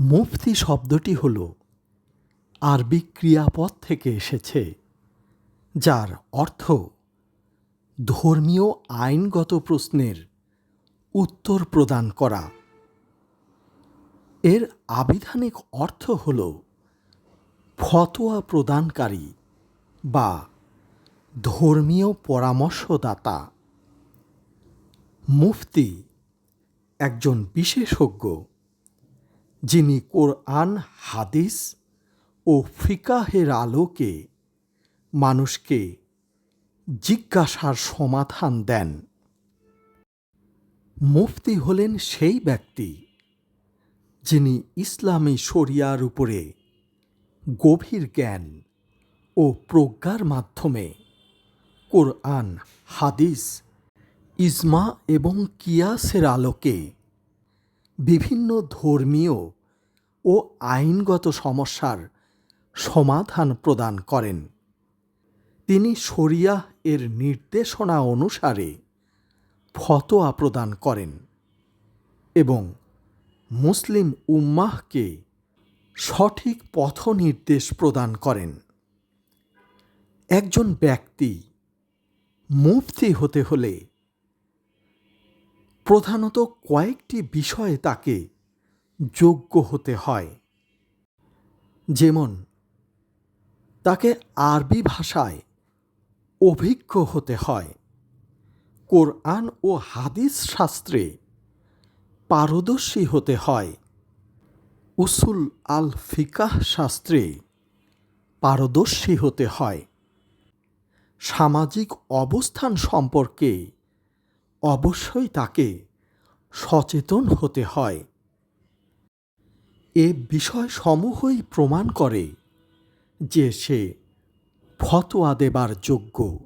মুফতি শব্দটি হল আরবি ক্রিয়াপদ থেকে এসেছে, যার অর্থ ধর্মীয় আইনগত প্রশ্নের উত্তর প্রদান করা। এর আবিধানিক অর্থ হল ফতোয়া প্রদানকারী বা ধর্মীয় পরামর্শদাতা। মুফতি একজন বিশেষজ্ঞ যিনি কোরআন, হাদিস ও ফিকাহের আলোকে মানুষকে জিজ্ঞাসার সমাধান দেন। মুফতি হলেন সেই ব্যক্তি যিনি ইসলামী শরিয়ার উপরে গভীর জ্ঞান ও প্রজ্ঞার মাধ্যমে কোরআন, হাদিস, ইজমা এবং কিয়াসের আলোকে বিভিন্ন ধর্মীয় ও আইনগত সমস্যার সমাধান প্রদান করেন। তিনি শরিয়াহ এর নির্দেশনা অনুসারে ফতোয়া প্রদান করেন এবং মুসলিম উম্মাহকে সঠিক পথ নির্দেশ প্রদান করেন। একজন ব্যক্তি মুফতি হতে হলে প্রধানত কয়েকটি বিষয়ে তাকে যোগ্য হতে হয়। যেমন, তাকে আরবি ভাষায় অভিজ্ঞ হতে হয়। কোরআন ও হাদিস শাস্ত্রে পারদর্শী হতে হয়। উসুল আল ফিকাহ শাস্ত্রে পারদর্শী হতে হয়। সামাজিক অবস্থান সম্পর্কে অবশ্যই তাকে সচেতন হতে হয়। এ বিষয় সমূহই প্রমাণ করে যে সে ফতোয়া দেবার যোগ্য।